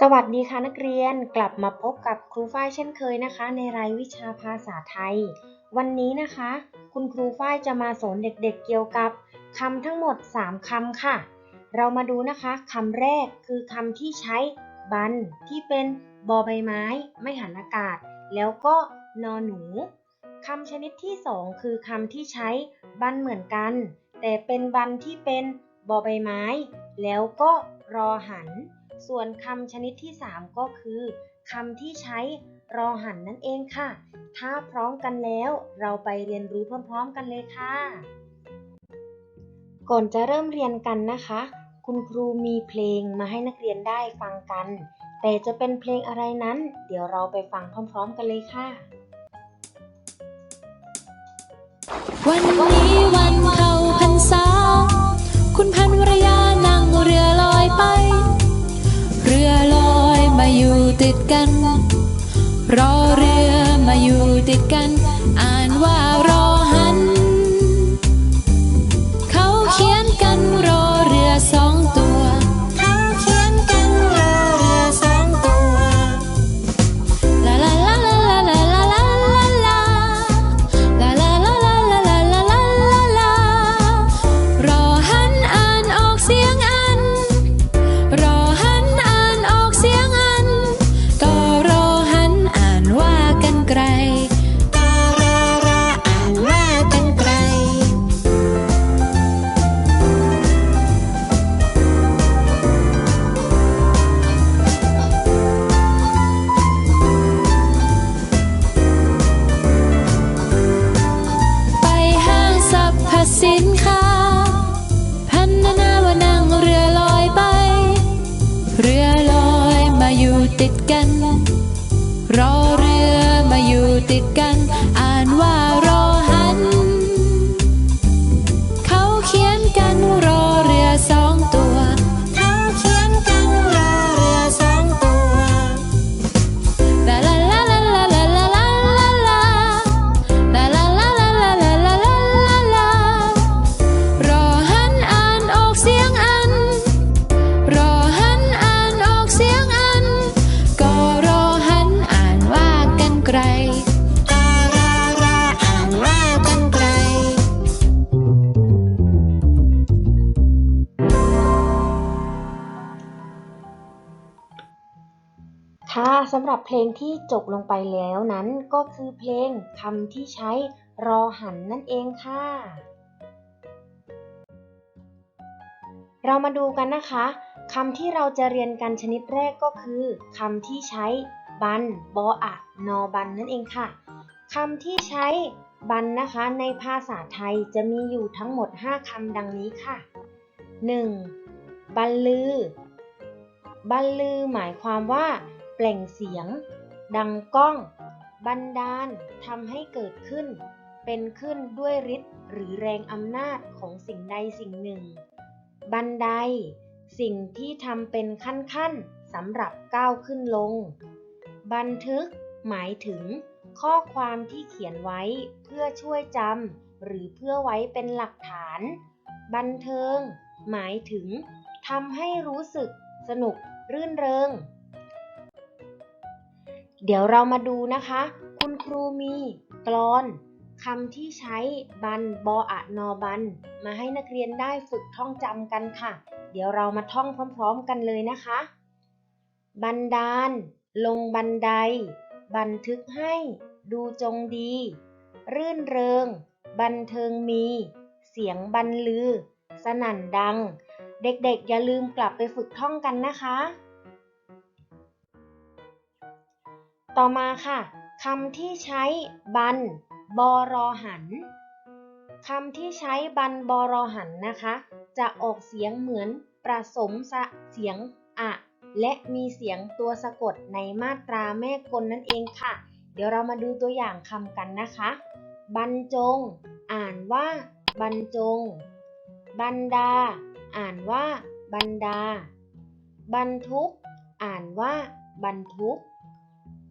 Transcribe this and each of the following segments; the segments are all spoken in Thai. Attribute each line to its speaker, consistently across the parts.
Speaker 1: สวัสดีค่ะนักเรียนกลับมาพบกับครูฝ้ายเช่นเคยนะคะ ในรายวิชาภาษาไทย วันนี้นะคะ คุณครูฝ้ายจะมาสอนเด็กๆเกี่ยวกับคำทั้งหมด 3คำค่ะ เรามาดูนะคะคำแรกคือคำที่ใช้บันที่เป็นบอใบไม้ ไม่หันอากาศ แล้วก็นอหนูคำชนิดที่สองคือคำที่ใช้บันเหมือนกัน แต่เป็นบันที่เป็นบอใบไม้ แล้วก็รอหัน ส่วนคำชนิดที่ 3 ก็คือคำที่ใช้รอหันนั่นเองค่ะ ถ้าพร้อมกันแล้วเราไปเรียนรู้พร้อมๆกันเลยค่ะ ก่อนจะเริ่มเรียนกันนะคะ คุณครูมีเพลงมาให้นักเรียนได้ฟังกัน แต่จะเป็นเพลงอะไรนั้น เดี๋ยวเราไปฟังพร้อม ๆ กันเลยค่ะ
Speaker 2: วันนี้ ติดกัน รอเรือ
Speaker 1: สำหรับเพลงที่จบลงไปแล้วนั้นก็คือเพลงคำที่ใช้รอหันนั่นเองค่ะ เรามาดูกันนะคะคำที่เราจะเรียนกันชนิดแรกก็คือคำที่ใช้บันบออะนอบันนั่นเองค่ะคำที่ใช้บันนะคะในภาษาไทยจะมีอยู่ทั้งหมด 5คำดังนี้ค่ะ 1. บันลือ บันลือหมายความว่า เปล่งเสียง ดังก้อง บันดาลทำให้เกิดขึ้น เป็นขึ้นด้วยฤทธิ์หรือแรงอำนาจของสิ่งใดสิ่งหนึ่ง บันได สิ่งที่ทำเป็นขั้นๆสำหรับก้าวขึ้นลง บันทึก หมายถึง ข้อความที่เขียนไว้เพื่อช่วยจำหรือเพื่อไว้เป็นหลักฐาน บันเทิง หมายถึงทำให้รู้สึกสนุกรื่นเริง เดี๋ยวเรามาดูนะคะ คุณครูมีกลอนคำที่ใช้บันบออะนอบัน มาให้นักเรียนได้ฝึกท่องจำกันค่ะ เดี๋ยวเรามาท่องพร้อม ๆ กันเลยนะคะ บันดาล ลงบันได บันทึกให้ ดูจงดี รื่นเริง บันเทิงมี เสียงบันลือ สนั่นดัง เด็กๆอย่าลืมกลับไปฝึกท่องกันนะคะ ต่อมาค่ะคำที่ใช้บันบอรอหันคำที่ใช้บันบอรอหันนะคะ จะออกเสียงเหมือนประสมสะเสียงอะและมีเสียงตัวสะกดในมาตราแม่กลนั่นเองค่ะ เดี๋ยวเรามาดูตัวอย่างคำกันนะคะ บรรจง อ่านว่าบรรจง บรรดา อ่านว่าบรรดา บรรทุก อ่านว่าบรรทุก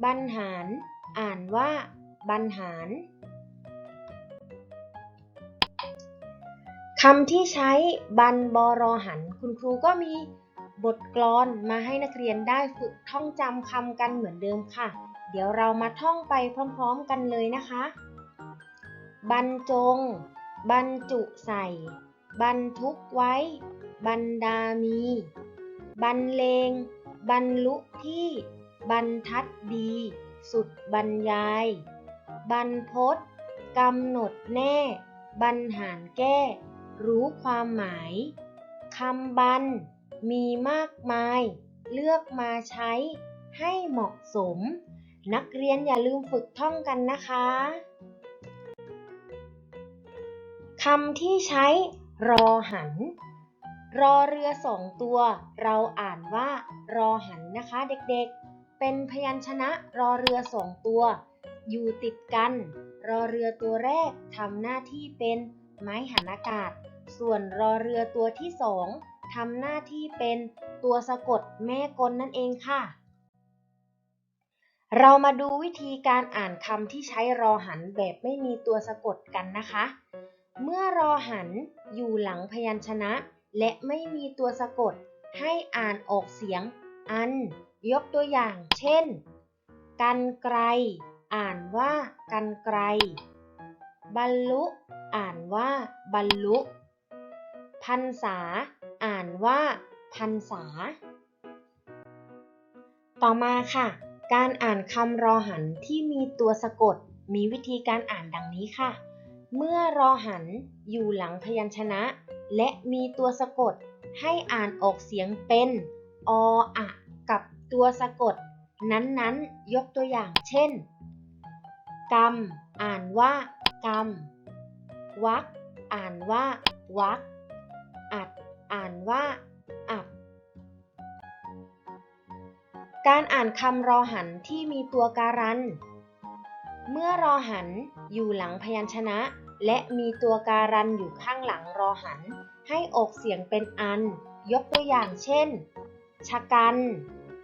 Speaker 1: บรรหาร อ่านว่า บรรหารคำที่ใช้บันบอรอหัน คุณครูก็มีบทกลอนมาให้นักเรียนได้ฝึกท่องจำคำกันเหมือนเดิมค่ะ เดี๋ยวเรามาท่องไปพร้อมๆกันเลยนะคะ บรรจง บรรจุใส่ บรรทุกไว้ บรรดามี บรรเลง บรรลุที่ บรรทัดดี สุดบรรยาย บรรพศกำหนดแน่ บรรหารแก้ รู้ความหมายคำบรรมีมากมาย เลือกมาใช้ให้เหมาะสม นักเรียนอย่าลืมฝึกท่องกันนะคะคำที่ใช้รอหัน รอเรือสองตัว เราอ่านว่ารอหันนะคะเด็กๆ เป็นพยัญชนะรอเรือสองตัว อยู่ติดกัน รอเรือตัวแรกทำหน้าที่เป็นไม้หันอากาศ ส่วนรอเรือตัวที่สองทำหน้าที่เป็นตัวสะกดแม่กลนั่นเองค่ะ เรามาดูวิธีการอ่านคำที่ใช้รอหันแบบไม่มีตัวสะกดกันนะคะ เมื่อรอหันอยู่หลังพยัญชนะ และไม่มีตัวสะกด ให้อ่านออกเสียงอัน ยกตัวอย่าง เช่น กันไกรอ่านว่ากันไกรบรรลุ อ่านว่าบรรลุ พันษา อ่านว่าพันษา ต่อมาค่ะ การอ่านคำรอหันที่มีตัวสะกด มีวิธีการอ่านดังนี้ค่ะ เมื่อรอหันอยู่หลังพยัญชนะ และมีตัวสะกด ให้อ่านออกเสียงเป็น ออะ ตัวสะกด นั้นๆ ยกตัวอย่าง เช่น กรรม อ่านว่า กรรม วักอ่านว่า วัก อัด อ่านว่า อัดการอ่านคำรอหันที่มีตัวการัน เมื่อรอหันอยู่หลังพยัญชนะ และมีตัวการันอยู่ข้างหลังรอหัน ให้ออกเสียงเป็นอัน ยกตัวอย่างเช่น ชะกัน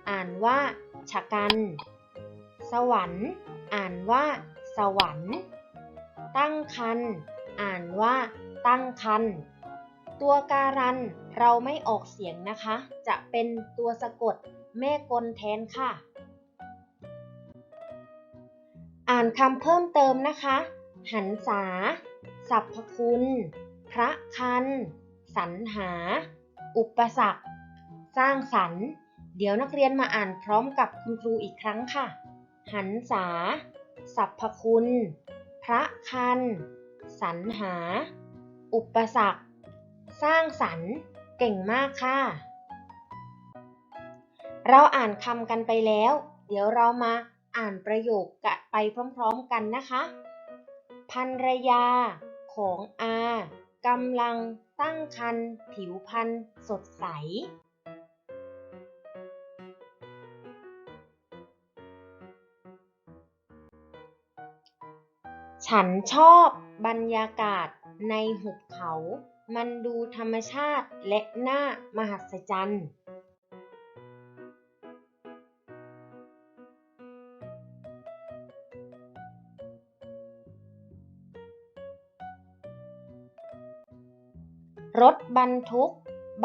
Speaker 1: อ่านว่าชะกัน สวรรค์ อ่านว่า สวรรค์ ตั้งคัน อ่านว่า ตั้งคัน ตัวการันเราไม่ออกเสียงนะคะ จะเป็นตัวสะกดแม่กลแทนค่ะ อ่านคำเพิ่มเติมนะคะ หันษาสรรพคุณ พระคันสรรหา อุปสรรค สร้างสรรค์ เดี๋ยวนักเรียนมาอ่านพร้อมกับคุณครูอีกครั้งค่ะ หันษาสรรพคุณ พระคันสรรหา อุปสรรค สร้างสรรค์เก่งมากค่ะ เราอ่านคำกันไปแล้ว เดี๋ยวเรามาอ่านประโยคกะไปพร้อมๆกันนะคะ ภรรยาของอากำลังตั้งครรภ์ผิวพรรณสดใส ฉันชอบบรรยากาศในหุบเขา มันดูธรรมชาติและน่ามหัศจรรย์ รถบรรทุก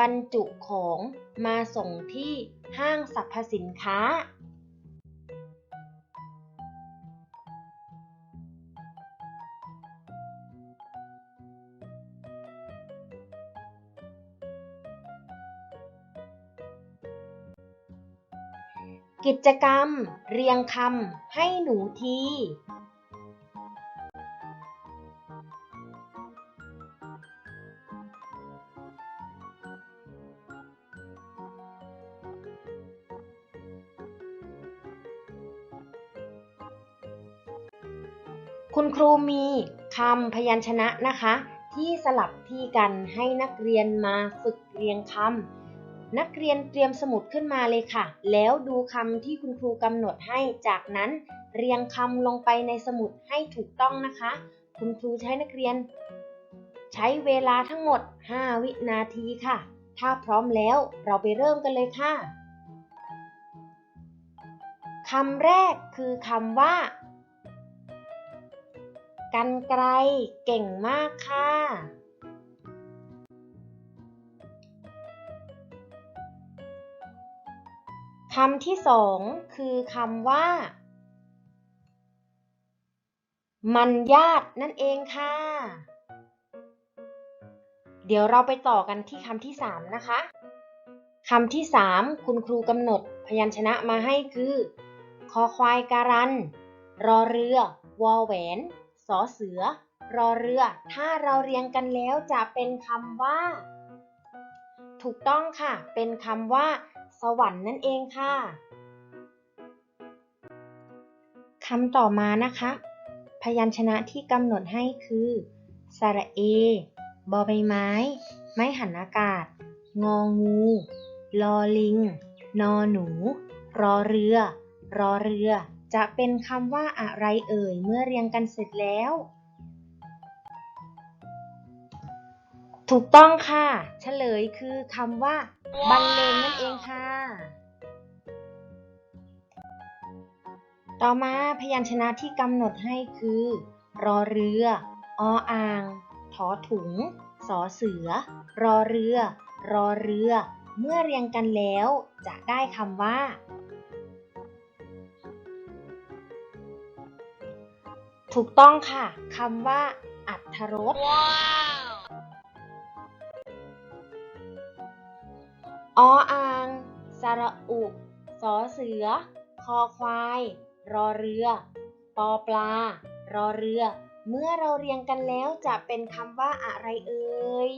Speaker 1: บรรจุของมาส่งที่ห้างสรรพสินค้า กิจกรรม เรียงคำให้หนูที คุณครูมีคำพยัญชนะนะคะ ที่สลับที่กันให้นักเรียนมาฝึกเรียงคำ นักเรียนเตรียมสมุดขึ้นมาเลยค่ะ แล้วดูคำที่คุณครูกำหนดให้ จากนั้นเรียงคำลงไปในสมุดให้ถูกต้องนะคะ คุณครูใช้นักเรียน ใช้เวลาทั้งหมด 5 วินาทีค่ะ ถ้าพร้อมแล้วเราไปเริ่มกันเลยค่ะคำแรกคือคำว่า กันไกลเก่งมากค่ะ คำที่สองคือคำว่า มันญาตินั่นเองค่ะ เดี๋ยวเราไปต่อกันที่คำที่สามนะคะคำที่สามคุณครูกำหนดพยัญชนะมาให้คือ คอควายการัน รอเรือ วอแหวนสอเสือ รอเรือ ถ้าเราเรียงกันแล้วจะเป็นคำว่า ถูกต้องค่ะ เป็นคำว่า สวรรค์นั่นเองค่ะคำต่อมานะคะ พยัญชนะที่กำหนดให้คือสระเอบอใบไม้ ไม้หันอากาศ งองู ลอลิง นอหนู รอเรือ รอเรือ จะเป็นคำว่าอะไรเอ่ย เมื่อเรียงกันเสร็จแล้ว ถูกต้องค่ะเฉลยคือคำว่าบรรเลงนั่นเองค่ะ ต่อมาพยัญชนะที่กำหนดให้คือ รอเรือ ออ่างถอถุง สอเสือ รอเรือ รอเรือ เมื่อเรียงกันแล้ว จะได้คำว่า ถูกต้องค่ะคำว่า อัทรส ออ่างสระอุสอเสือ คอควาย รอเรือ ปอปลา รอเรือ เมื่อเราเรียงกันแล้วจะเป็นคำว่าอะไรเอ่ย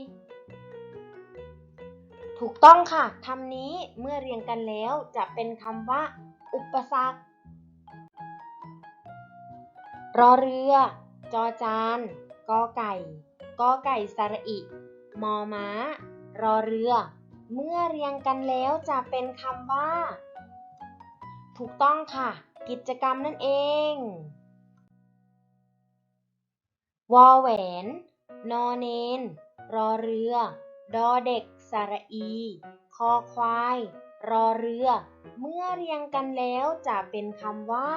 Speaker 1: ถูกต้องค่ะคำนี้เมื่อเรียงกันแล้วจะเป็นคำว่า อุปสรรค รอเรือ จอจาน กอไก่ กอไก่สระอิ มอม้า รอเรือ เมื่อเรียงกันแล้วจะเป็นคำว่า ถูกต้องค่ะ กิจกรรมนั่นเอง วอแหวน นอเนน รอเรือ ดอเด็ก สระอี คอควาย รอเรือ เมื่อเรียงกันแล้วจะเป็นคำว่า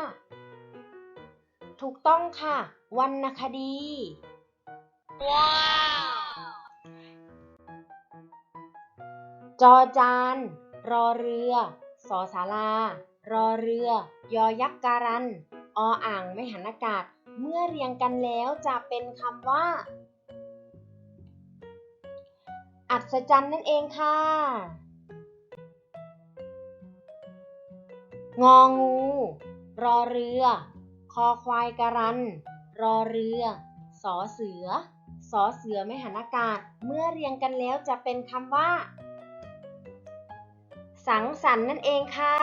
Speaker 1: ถูกต้องค่ะ วรรณคดี จอจาน รอเรือ สอสารารอเรือ ยอยักษ์การัน ออ่างไม่หันอากาศ เมื่อเรียงกันแล้วจะเป็นคำว่า อัศจรรย์นั่นเองค่ะ งองู รอเรือ คอควายการัน รอเรือ สอเสือ สอเสือไม่หันอากาศ เมื่อเรียงกันแล้วจะเป็นคำว่า สังสรรค์นั่นเองค่ะ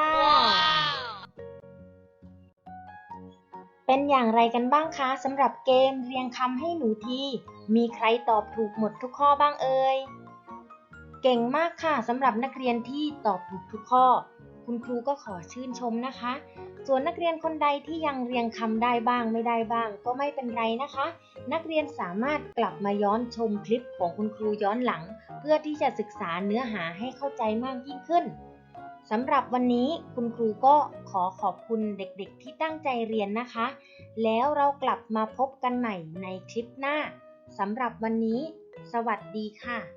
Speaker 1: เป็นอย่างไรกันบ้างคะสำหรับเกมเรียงคำให้หนูที มีใครตอบถูกหมดทุกข้อบ้างเอ่ย เก่งมากค่ะสำหรับนักเรียนที่ตอบถูกทุกข้อ คุณครูก็ขอชื่นชมนะคะ ส่วนนักเรียนคนใดที่ยังเรียงคำได้บ้างไม่ได้บ้าง ก็ไม่เป็นไรนะคะ นักเรียนสามารถกลับมาย้อนชมคลิปของคุณครูย้อนหลัง เพื่อที่จะศึกษาเนื้อหาให้เข้าใจมากยิ่งขึ้น สำหรับวันนี้คุณครูก็ขอขอบคุณเด็กๆที่ตั้งใจเรียนนะคะ แล้วเรากลับมาพบกันใหม่ในคลิปหน้าสำหรับวันนี้ สวัสดีค่ะ